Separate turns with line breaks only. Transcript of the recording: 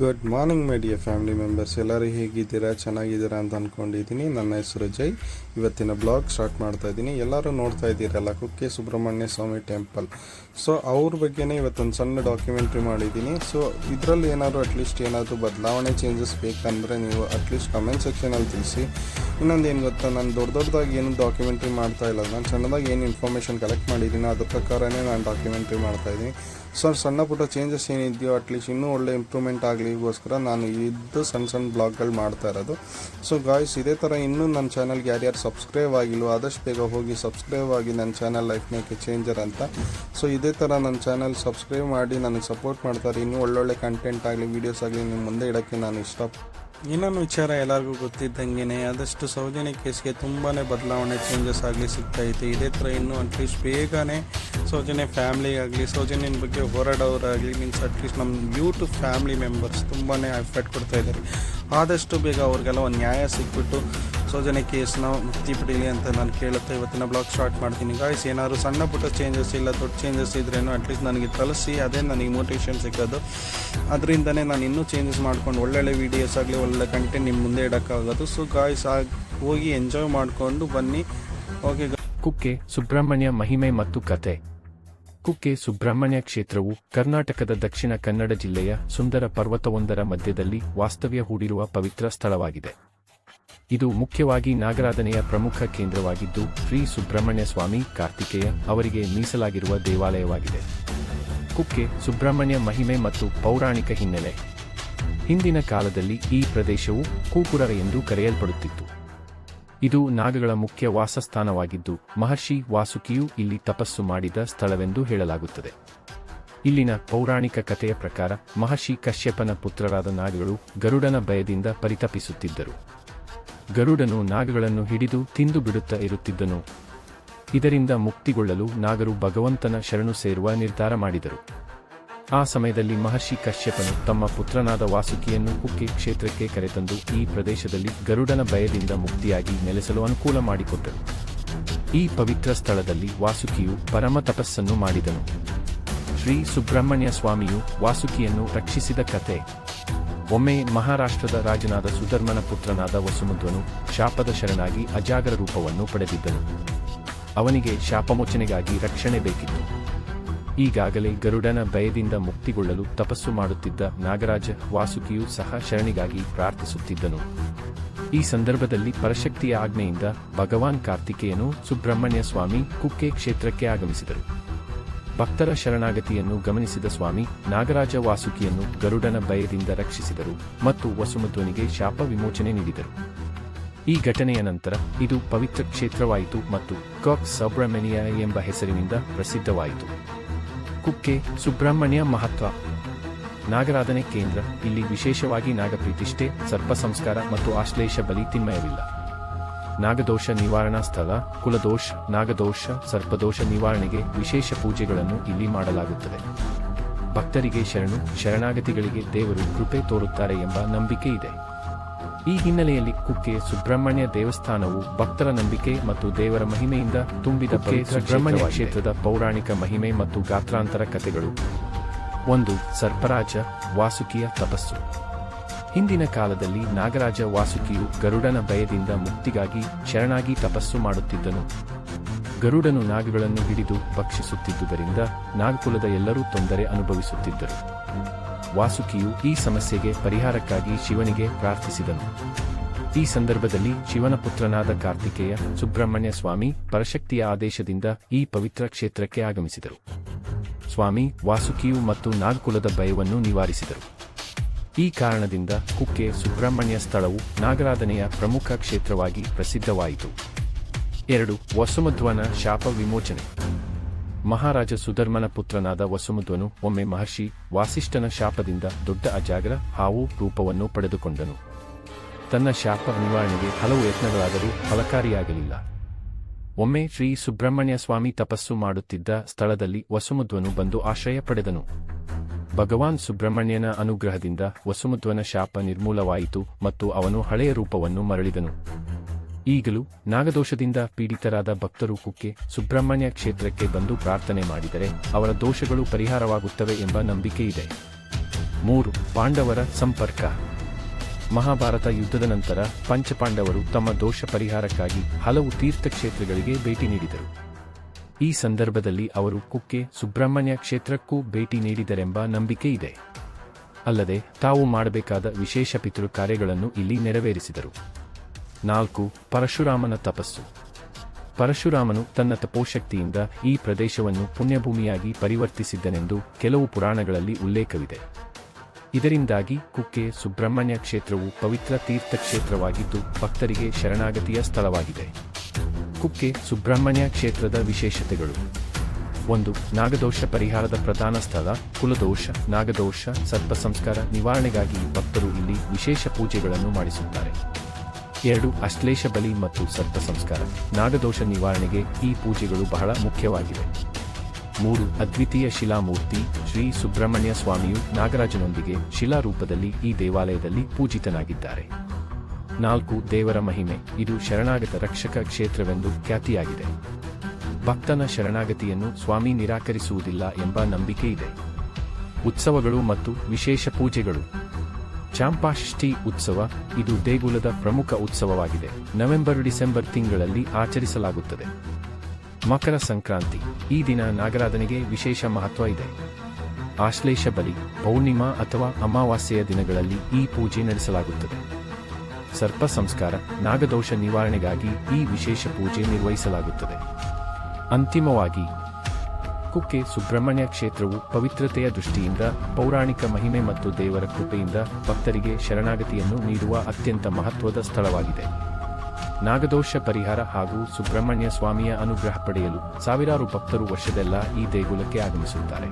Good morning my dear family members ಎಲ್ಲರೂ ಹೇಗಿದ್ದೀರಾ? ಚೆನ್ನಾಗಿದ್ದೀರಾ ಅಂತ ಅಂದ್ಕೊಂಡಿದ್ದೀನಿ ನನ್ನ ಹೆಸರು ಜೈ. ಇವತ್ತಿನ ಬ್ಲಾಗ್ ಸ್ಟಾರ್ಟ್ ಮಾಡ್ತಾ ಇದ್ದೀನಿ. ಎಲ್ಲರೂ ನೋಡ್ತಾ ಇದ್ದೀರಲ್ಲ, ಕುಕ್ಕೆ ಸುಬ್ರಹ್ಮಣ್ಯ ಸ್ವಾಮಿ ಟೆಂಪಲ್ ಸೊ ಅವ್ರ ಬಗ್ಗೆನೇ ಇವತ್ತೊಂದು ಸಣ್ಣ ಡಾಕ್ಯುಮೆಂಟ್ರಿ ಮಾಡಿದ್ದೀನಿ ಸೊ ಇದರಲ್ಲಿ ಏನಾದರೂ ಅಟ್ಲೀಸ್ಟ್ ಏನಾದರೂ ಬದಲಾವಣೆ ಚೇಂಜಸ್ ಬೇಕಂದರೆ ನೀವು ಅಟ್ಲೀಸ್ಟ್ ಕಮೆಂಟ್ ಸೆಕ್ಷನಲ್ಲಿ ತಿಳಿಸಿ. ಇನ್ನೊಂದು ಏನು ಗೊತ್ತಾ, ನಾನು ದೊಡ್ಡ ದೊಡ್ಡದಾಗಿ ಏನು ಡಾಕ್ಯುಮೆಂಟ್ರಿ ಮಾಡ್ತಾ ಇಲ್ಲ. ನಾನು ಸಣ್ಣದಾಗಿ ಏನು ಇನ್ಫಾರ್ಮೇಷನ್ ಕಲೆಕ್ಟ್ ಮಾಡಿದ್ದೀನಿ ಅದ್ರ ಪ್ರಕಾರನೇ ನಾನು ಡಾಕ್ಯುಮೆಂಟ್ರಿ ಮಾಡ್ತಾ ಇದ್ದೀನಿ ಸೊ ಸಣ್ಣ ಪುಟ್ಟ ಚೇಂಜಸ್ ಏನಿದೆಯೋ ಅಟ್ಲೀಸ್ಟ್ ಇನ್ನೂ ಒಳ್ಳೆ ಇಂಪ್ರೂವ್ಮೆಂಟ್ ಆಗಲಿಗೋಸ್ಕರ ನಾನು ಇದ್ದು ಸಣ್ಣ ಸಣ್ಣ ಬ್ಲಾಗ್ಗಳು ಮಾಡ್ತಾ ಇರೋದು. ಸೊ ಗಾಯ್ಸ್ ಇದೇ ಥರ ಇನ್ನೂ ನನ್ನ ಚಾನಲ್ಗೆ ಯಾರ್ಯಾರು ಸಬ್ಸ್ಕ್ರೈಬ್ ಆಗಿಲ್ವೋ, ಆದಷ್ಟು ಬೇಗ ಹೋಗಿ ಸಬ್ಸ್ಕ್ರೈಬ್ ಆಗಿ ನನ್ನ ಚಾನಲ್ ಲೈಫ್ ಮೇಕೆ ಚೇಂಜರ್ ಅಂತ. ಸೊ ಇದೇ ಥರ ನನ್ನ ಚಾನಲ್ ಸಬ್ಸ್ಕ್ರೈಬ್ ಮಾಡಿ ನನಗೆ ಸಪೋರ್ಟ್ ಮಾಡ್ತಾರೆ. ಇನ್ನೂ ಒಳ್ಳೊಳ್ಳೆ ಕಂಟೆಂಟ್ ಆಗಲಿ ವೀಡಿಯೋಸ್ ಆಗಲಿ ನಿಮ್ಮ ಮುಂದೆ ಇಡೋಕ್ಕೆ ನಾನು ಇಷ್ಟ. ಇನ್ನೊಂದು ವಿಚಾರ ಎಲ್ಲರಿಗೂ ಗೊತ್ತಿದ್ದಂಗೆ ಆದಷ್ಟು ಸೌಜನ್ಯ ಕೇಸ್ಗೆ ತುಂಬಾ ಬದಲಾವಣೆ ಚೇಂಜಸ್ ಆಗಲಿ ಸಿಗ್ತಾಯಿತ್ತು ಇದೇ ಥರ ಇನ್ನೂ ಅಟ್ಲೀಸ್ಟ್ ಬೇಗನೆ ಸೌಜನ್ಯ ಫ್ಯಾಮ್ಲಿ ಆಗಲಿ, ಸೌಜನ್ಯನ ಬಗ್ಗೆ ಹೋರಾಡೋರಾಗಲಿ ಮೀನ್ಸ್ ಅಟ್ಲೀಸ್ಟ್ ನಮ್ಮ ಯೂಟ್ಯೂಬ್ ಫ್ಯಾಮ್ಲಿ ಮೆಂಬರ್ಸ್ ತುಂಬಾ ಎಫರ್ಟ್ ಕೊಡ್ತಾ ಇದ್ದಾರೆ. ಆದಷ್ಟು ಬೇಗ ಅವ್ರಿಗೆಲ್ಲ ಒಂದು ನ್ಯಾಯ ಸಿಕ್ಬಿಟ್ಟು ಸೌಜನ್ಯ ಕೇಸ್ನ ಮುಕ್ತಿ ಪಡೀಲಿ ಅಂತ ನಾನು ಕೇಳುತ್ತೆ ಇವತ್ತಿನ ಬ್ಲಾಗ್ ಸ್ಟಾರ್ಟ್ ಮಾಡ್ತೀನಿ. ಗಾಯ್ಸ್ ಏನಾದ್ರು ಸಣ್ಣ ಪುಟ್ಟ ಚೇಂಜಸ್ ಇಲ್ಲ, ದೊಡ್ಡ ಚೇಂಜಸ್ ಇದ್ರೇನು ಅಟ್ಲೀಸ್ಟ್ ನನಗೆ ತಲುಸಿ ಅದೇ ನನಗೆ ಮೋಟಿವೇಶನ್ ಸಿಕ್ಕೋದು ಅದರಿಂದನೇ ನಾನು ಇನ್ನೂ ಚೇಂಜಸ್ ಮಾಡ್ಕೊಂಡು ಒಳ್ಳೊಳ್ಳೆ ವೀಡಿಯೋಸ್ ಆಗಲಿ ಒಳ್ಳೆ ಕಂಟೆಂಟ್ ನಿಮ್ಮ ಮುಂದೆ ಇಡೋಕ್ಕಾಗೋದು. ಸೊ ಗಾಯ್ಸ್ ಆಗಿ ಹೋಗಿ ಎಂಜಾಯ್ ಮಾಡಿಕೊಂಡು ಬನ್ನಿ. ಓಕೆ
ಕುಕ್ಕೆ, ಸುಬ್ರಹ್ಮಣ್ಯ ಮಹಿಮೆ ಮತ್ತು ಕತೆ. ಕುಕ್ಕೆ, ಸುಬ್ರಹ್ಮಣ್ಯ ಕ್ಷೇತ್ರವು ಕರ್ನಾಟಕದ ದಕ್ಷಿಣ ಕನ್ನಡ ಜಿಲ್ಲೆಯ ಸುಂದರ ಪರ್ವತವೊಂದರ ಮಧ್ಯದಲ್ಲಿ ವಾಸ್ತವ್ಯ ಹೂಡಿರುವ ಪವಿತ್ರ ಸ್ಥಳವಾಗಿದೆ. ಇದು ಮುಖ್ಯವಾಗಿ ನಾಗರಾಧನೆಯ ಪ್ರಮುಖ ಕೇಂದ್ರವಾಗಿದ್ದು, ಶ್ರೀ ಸುಬ್ರಹ್ಮಣ್ಯ ಸ್ವಾಮಿ ಕಾರ್ತಿಕೇಯ ಅವರಿಗೆ ಮೀಸಲಾಗಿರುವ ದೇವಾಲಯವಾಗಿದೆ. ಕುಕ್ಕೆ, ಸುಬ್ರಹ್ಮಣ್ಯ ಮಹಿಮೆ ಮತ್ತು ಪೌರಾಣಿಕ ಹಿನ್ನೆಲೆ. ಹಿಂದಿನ ಕಾಲದಲ್ಲಿ ಈ ಪ್ರದೇಶವು ಕೂಕುರ ಎಂದು ಕರೆಯಲ್ಪಡುತ್ತಿತ್ತು. ಇದು ನಾಗಗಳ ಮುಖ್ಯ ವಾಸಸ್ಥಾನವಾಗಿದ್ದು, ಮಹರ್ಷಿ ವಾಸುಕಿಯು ಇಲ್ಲಿ ತಪಸ್ಸು ಮಾಡಿದ ಸ್ಥಳವೆಂದು ಹೇಳಲಾಗುತ್ತದೆ. ಇಲ್ಲಿನ ಪೌರಾಣಿಕ ಕಥೆಯ ಪ್ರಕಾರ ಮಹರ್ಷಿ ಕಶ್ಯಪನ ಪುತ್ರರಾದ ನಾಗಗಳು ಗರುಡನ ಭಯದಿಂದ ಪರಿತಪಿಸುತ್ತಿದ್ದರು. ಗರುಡನು ನಾಗಗಳನ್ನು ಹಿಡಿದು ತಿಂದು ಬಿಡುತ್ತಾ ಇರುತ್ತಿದ್ದನು. ಇದರಿಂದ ಮುಕ್ತಿಗೊಳ್ಳಲು ನಾಗರು ಭಗವಂತನ ಶರಣು ಸೇರುವ ನಿರ್ಧಾರ ಮಾಡಿದರು. ಆ ಸಮಯದಲ್ಲಿ ಮಹರ್ಷಿ ಕಶ್ಯಪನು ತಮ್ಮ ಪುತ್ರನಾದ ವಾಸುಕಿಯನ್ನು ಕುಕ್ಕೆ ಕ್ಷೇತ್ರಕ್ಕೆ ಕರೆತಂದು ಈ ಪ್ರದೇಶದಲ್ಲಿ ಗರುಡನ ಭಯದಿಂದ ಮುಕ್ತಿಯಾಗಿ ನೆಲೆಸಲು ಅನುಕೂಲ ಮಾಡಿಕೊಟ್ಟರು. ಈ ಪವಿತ್ರ ಸ್ಥಳದಲ್ಲಿ ವಾಸುಕಿಯು ಪರಮ ತಪಸ್ಸನ್ನು ಮಾಡಿದನು. ಶ್ರೀ ಸುಬ್ರಹ್ಮಣ್ಯ ಸ್ವಾಮಿಯು ವಾಸುಕಿಯನ್ನು ರಕ್ಷಿಸಿದ ಕತೆ ಒಮ್ಮೆ ಮಹಾರಾಷ್ಟ್ರದ ರಾಜನಾದ ಸುಧರ್ಮನ ಪುತ್ರನಾದ ವಸುಮಧ್ವನು ಶಾಪದ ಶರಣಾಗಿ ಅಜಾಗರ ರೂಪವನ್ನು ಪಡೆದಿದ್ದನು. ಅವನಿಗೆ ಶಾಪಮೋಚನೆಗಾಗಿ ರಕ್ಷಣೆ ಬೇಕಿತ್ತು. ಈಗಾಗಲೇ ಗರುಡನ ಭಯದಿಂದ ಮುಕ್ತಿಗೊಳ್ಳಲು ತಪಸ್ಸು ಮಾಡುತ್ತಿದ್ದ ನಾಗರಾಜ ವಾಸುಕಿಯು ಸಹ ಶರಣಿಗಾಗಿ ಪ್ರಾರ್ಥಿಸುತ್ತಿದ್ದನು. ಈ ಸಂದರ್ಭದಲ್ಲಿ ಪರಶಕ್ತಿಯ ಆಜ್ಞೆಯಿಂದ ಭಗವಾನ್ ಕಾರ್ತಿಕೇಯನು ಸುಬ್ರಹ್ಮಣ್ಯ ಸ್ವಾಮಿ ಕುಕ್ಕೆ ಕ್ಷೇತ್ರಕ್ಕೆ ಆಗಮಿಸಿದರು. ಭಕ್ತರ ಶರಣಾಗತಿಯನ್ನು ಗಮನಿಸಿದ ಸ್ವಾಮಿ, ನಾಗರಾಜ ವಾಸುಕಿಯನ್ನು ಗರುಡನ ಭಯದಿಂದ ರಕ್ಷಿಸಿದರು ಮತ್ತು ವಸುಮಧ್ವನಿಗೆ ಶಾಪ ವಿಮೋಚನೆ ನೀಡಿದರು. ಈ ಘಟನೆಯ ನಂತರ ಇದು ಪವಿತ್ರ ಕ್ಷೇತ್ರವಾಯಿತು ಮತ್ತು ಕಾಕ್ ಸುಬ್ರಹ್ಮಣ್ಯ ಎಂಬ ಹೆಸರಿನಿಂದ ಪ್ರಸಿದ್ಧವಾಯಿತು. ಕುಕ್ಕೆ, ಸುಬ್ರಹ್ಮಣ್ಯ ಮಹತ್ವ. ನಾಗರಾಧನೆ ಕೇಂದ್ರ, ಇಲ್ಲಿ ವಿಶೇಷವಾಗಿ ನಾಗಪ್ರತಿಷ್ಠೆ, ಸರ್ಪ ಸಂಸ್ಕಾರ ಮತ್ತು ಆಶ್ಲೇಷ ಬಲಿ ತಿನ್ಮಯವಿಲ್ಲ ನಾಗದೋಷ ನಿವಾರಣಾ ಸ್ಥಳ ಕುಲದೋಷ ನಾಗದೋಷ ಸರ್ಪದೋಷ ನಿವಾರಣೆಗೆ ವಿಶೇಷ ಪೂಜೆಗಳನ್ನು ಇಲ್ಲಿ ಮಾಡಲಾಗುತ್ತದೆ. ಭಕ್ತರಿಗೆ ಶರಣು ಶರಣಾಗತಿಗಳಿಗೆ ದೇವರು ಕೃಪೆ ತೋರುತ್ತಾರೆ ಎಂಬ ನಂಬಿಕೆ ಇದೆ. ಈ ಹಿನ್ನೆಲೆಯಲ್ಲಿ ಕುಕ್ಕೆ ಸುಬ್ರಹ್ಮಣ್ಯ ದೇವಸ್ಥಾನವು ಭಕ್ತರ ನಂಬಿಕೆ ಮತ್ತು ದೇವರ ಮಹಿಮೆಯಿಂದ ತುಂಬಿದ ಸುಬ್ರಹ್ಮಣ್ಯ ಕ್ಷೇತ್ರದ ಪೌರಾಣಿಕ ಮಹಿಮೆ ಮತ್ತು ಗಾತ್ರಾಂತರ ಕಥೆಗಳು. ಒಂದು ಸರ್ಪರಾಜ ವಾಸುಕಿಯ ತಪಸ್ಸು. ಹಿಂದಿನ ಕಾಲದಲ್ಲಿ ನಾಗರಾಜ ವಾಸುಕಿಯು ಗರುಡನ ಭಯದಿಂದ ಮುಕ್ತಿಗಾಗಿ ಶರಣಾಗಿ ತಪಸ್ಸು ಮಾಡುತ್ತಿದ್ದನು. ಗರುಡನು ನಾಗಗಳನ್ನು ಹಿಡಿದು ಭಕ್ಷಿಸುತ್ತಿದ್ದುದರಿಂದ ನಾಗಕುಲದ ಎಲ್ಲರೂ ತೊಂದರೆ ಅನುಭವಿಸುತ್ತಿದ್ದರು. ವಾಸುಕಿಯು ಈ ಸಮಸ್ಯೆಗೆ ಪರಿಹಾರಕ್ಕಾಗಿ ಶಿವನಿಗೆ ಪ್ರಾರ್ಥಿಸಿದನು. ಈ ಸಂದರ್ಭದಲ್ಲಿ ಶಿವನ ಪುತ್ರನಾದ ಕಾರ್ತಿಕೇಯ ಸುಬ್ರಹ್ಮಣ್ಯ ಸ್ವಾಮಿ ಪರಶಕ್ತಿಯ ಆದೇಶದಿಂದ ಈ ಪವಿತ್ರ ಕ್ಷೇತ್ರಕ್ಕೆ ಆಗಮಿಸಿದರು. ಸ್ವಾಮಿ, ವಾಸುಕಿಯು ಮತ್ತು ನಾಗಕುಲದ ಭಯವನ್ನು ನಿವಾರಿಸಿದರು. ಈ ಕಾರಣದಿಂದ ಕುಕ್ಕೆ ಸುಬ್ರಹ್ಮಣ್ಯ ಸ್ಥಳವು ನಾಗರಾಧನೆಯ ಪ್ರಮುಖ ಕ್ಷೇತ್ರವಾಗಿ ಪ್ರಸಿದ್ಧವಾಯಿತು. ಎರಡು, ವಸುಮಧ್ವನ ಶಾಪ ವಿಮೋಚನೆ. ಮಹಾರಾಜ ಸುಧರ್ಮನ ಪುತ್ರನಾದ ವಸುಮಧ್ವನು ಒಮ್ಮೆ ಮಹರ್ಷಿ ವಾಸಿಷ್ಠನ ಶಾಪದಿಂದ ದೊಡ್ಡ ಅಜಾಗರ ಹಾವು ರೂಪವನ್ನು ಪಡೆದುಕೊಂಡನು. ತನ್ನ ಶಾಪ ನಿವಾರಣೆಗೆ ಹಲವು ಯತ್ನಗಳಾದರೂ ಫಲಕಾರಿಯಾಗಲಿಲ್ಲ. ಒಮ್ಮೆ ಶ್ರೀ ಸುಬ್ರಹ್ಮಣ್ಯ ಸ್ವಾಮಿ ತಪಸ್ಸು ಮಾಡುತ್ತಿದ್ದ ಸ್ಥಳದಲ್ಲಿ ವಸುಮಧ್ವನು ಬಂದು ಆಶ್ರಯ ಪಡೆದನು. ಭಗವಾನ್ ಸುಬ್ರಹ್ಮಣ್ಯನ ಅನುಗ್ರಹದಿಂದ ವಸುಮಧ್ವನ ಶಾಪ ನಿರ್ಮೂಲವಾಯಿತು ಮತ್ತು ಅವನು ಹಳೆಯ ರೂಪವನ್ನು ಮರಳಿದನು. ಈಗಲೂ ನಾಗದೋಷದಿಂದ ಪೀಡಿತರಾದ ಭಕ್ತರು ಕುಕ್ಕೆ ಸುಬ್ರಹ್ಮಣ್ಯ ಕ್ಷೇತ್ರಕ್ಕೆ ಬಂದು ಪ್ರಾರ್ಥನೆ ಮಾಡಿದರೆ ಅವರ ದೋಷಗಳು ಪರಿಹಾರವಾಗುತ್ತವೆ ಎಂಬ ನಂಬಿಕೆ ಇದೆ. ಮೂರು, ಪಾಂಡವರ ಸಂಪರ್ಕ. ಮಹಾಭಾರತ ಯುದ್ಧದ ನಂತರ ಪಂಚಪಾಂಡವರು ತಮ್ಮ ದೋಷ ಪರಿಹಾರಕ್ಕಾಗಿ ಹಲವು ತೀರ್ಥಕ್ಷೇತ್ರಗಳಿಗೆ ಭೇಟಿ ನೀಡಿದರು. ಈ ಸಂದರ್ಭದಲ್ಲಿ ಅವರು ಕುಕ್ಕೆ ಸುಬ್ರಹ್ಮಣ್ಯ ಕ್ಷೇತ್ರಕ್ಕೂ ಭೇಟಿ ನೀಡಿದರೆಂಬ ನಂಬಿಕೆ ಇದೆ. ಅಲ್ಲದೆ, ತಾವು ಮಾಡಬೇಕಾದ ವಿಶೇಷ ಪಿತೃ ಕಾರ್ಯಗಳನ್ನು ಇಲ್ಲಿ ನೆರವೇರಿಸಿದರು. ನಾಲ್ಕು, ಪರಶುರಾಮನ ತಪಸ್ಸು. ಪರಶುರಾಮನು ತನ್ನ ತಪೋಶಕ್ತಿಯಿಂದ ಈ ಪ್ರದೇಶವನ್ನು ಪುಣ್ಯಭೂಮಿಯಾಗಿ ಪರಿವರ್ತಿಸಿದ್ದನೆಂದು ಕೆಲವು ಪುರಾಣಗಳಲ್ಲಿ ಉಲ್ಲೇಖವಿದೆ. ಇದರಿಂದಾಗಿ ಕುಕ್ಕೆ ಸುಬ್ರಹ್ಮಣ್ಯ ಕ್ಷೇತ್ರವು ಪವಿತ್ರ ತೀರ್ಥಕ್ಷೇತ್ರವಾಗಿದ್ದು ಭಕ್ತರಿಗೆ ಶರಣಾಗತಿಯ ಸ್ಥಳವಾಗಿದೆ. ಕುಕ್ಕೆ ಸುಬ್ರಹ್ಮಣ್ಯ ಕ್ಷೇತ್ರದ ವಿಶೇಷತೆಗಳು. ಒಂದು, ನಾಗದೋಷ ಪರಿಹಾರದ ಪ್ರಧಾನ ಸ್ಥಳ, ಕುಲದೋಷ, ನಾಗದೋಷ ಸರ್ಪ ಸಂಸ್ಕಾರ ನಿವಾರಣೆಗಾಗಿ ಭಕ್ತರು ಇಲ್ಲಿ ವಿಶೇಷ ಪೂಜೆಗಳನ್ನು ಮಾಡಿಸುತ್ತಾರೆ. ಎರಡು, ಅಶ್ಲೇಷ ಬಲಿ ಮತ್ತು ಸರ್ಪ ಸಂಸ್ಕಾರ ನಾಗದೋಷ ನಿವಾರಣೆಗೆ ಈ ಪೂಜೆಗಳು ಬಹಳ ಮುಖ್ಯವಾಗಿವೆ. ಮೂರು, ಅದ್ವಿತೀಯ ಶಿಲಾಮೂರ್ತಿ, ಶ್ರೀ ಸುಬ್ರಹ್ಮಣ್ಯ ಸ್ವಾಮಿಯು ನಾಗರಾಜನೊಂದಿಗೆ ಶಿಲಾರೂಪದಲ್ಲಿ ಈ ದೇವಾಲಯದಲ್ಲಿ ಪೂಜಿತನಾಗಿದ್ದಾರೆ. ನಾಲ್ಕು ದೇವರ ಮಹಿಮೆ. ಇದು ಶರಣಾಗತ ರಕ್ಷಕ ಕ್ಷೇತ್ರವೆಂದು ಖ್ಯಾತಿಯಾಗಿದೆ. ಭಕ್ತನ ಶರಣಾಗತಿಯನ್ನು ಸ್ವಾಮಿ ನಿರಾಕರಿಸುವುದಿಲ್ಲ ಎಂಬ ನಂಬಿಕೆ ಇದೆ. ಉತ್ಸವಗಳು ಮತ್ತು ವಿಶೇಷ ಪೂಜೆಗಳು. ಚಾಂಪಾಷ್ಠಿ ಉತ್ಸವ ಇದು ದೇಗುಲದ ಪ್ರಮುಖ ಉತ್ಸವವಾಗಿದೆ. ನವೆಂಬರ್ ಡಿಸೆಂಬರ್ ತಿಂಗಳಲ್ಲಿ ಆಚರಿಸಲಾಗುತ್ತದೆ. ಮಕರ ಸಂಕ್ರಾಂತಿ. ಈ ದಿನ ನಾಗರಾಧನೆಗೆ ವಿಶೇಷ ಮಹತ್ವ ಇದೆ. ಆಶ್ಲೇಷ ಬಲಿ, ಪೌರ್ಣಿಮಾ ಅಥವಾ ಅಮಾವಾಸ್ಯೆಯ ದಿನಗಳಲ್ಲಿ ಈ ಪೂಜೆ ನಡೆಸಲಾಗುತ್ತದೆ. ಸರ್ಪ ಸಂಸ್ಕಾರ, ನಾಗದೋಷ ನಿವಾರಣೆಗಾಗಿ ಈ ವಿಶೇಷ ಪೂಜೆ ನಿರ್ವಹಿಸಲಾಗುತ್ತದೆ. ಅಂತಿಮವಾಗಿ, ಕುಕ್ಕೆ ಸುಬ್ರಹ್ಮಣ್ಯ ಕ್ಷೇತ್ರವು ಪವಿತ್ರತೆಯ ದೃಷ್ಟಿಯಿಂದ, ಪೌರಾಣಿಕ ಮಹಿಮೆ ಮತ್ತು ದೇವರ ಕೃಪೆಯಿಂದ ಭಕ್ತರಿಗೆ ಶರಣಾಗತಿಯನ್ನು ನೀಡುವ ಅತ್ಯಂತ ಮಹತ್ವದ ಸ್ಥಳವಾಗಿದೆ. ನಾಗದೋಷ ಪರಿಹಾರ ಹಾಗೂ ಸುಬ್ರಹ್ಮಣ್ಯ ಸ್ವಾಮಿಯ ಅನುಗ್ರಹ ಪಡೆಯಲು ಸಾವಿರಾರು ಭಕ್ತರು ವರ್ಷದೆಲ್ಲ ಈ ದೇಗುಲಕ್ಕೆ ಆಗಮಿಸುತ್ತಾರೆ.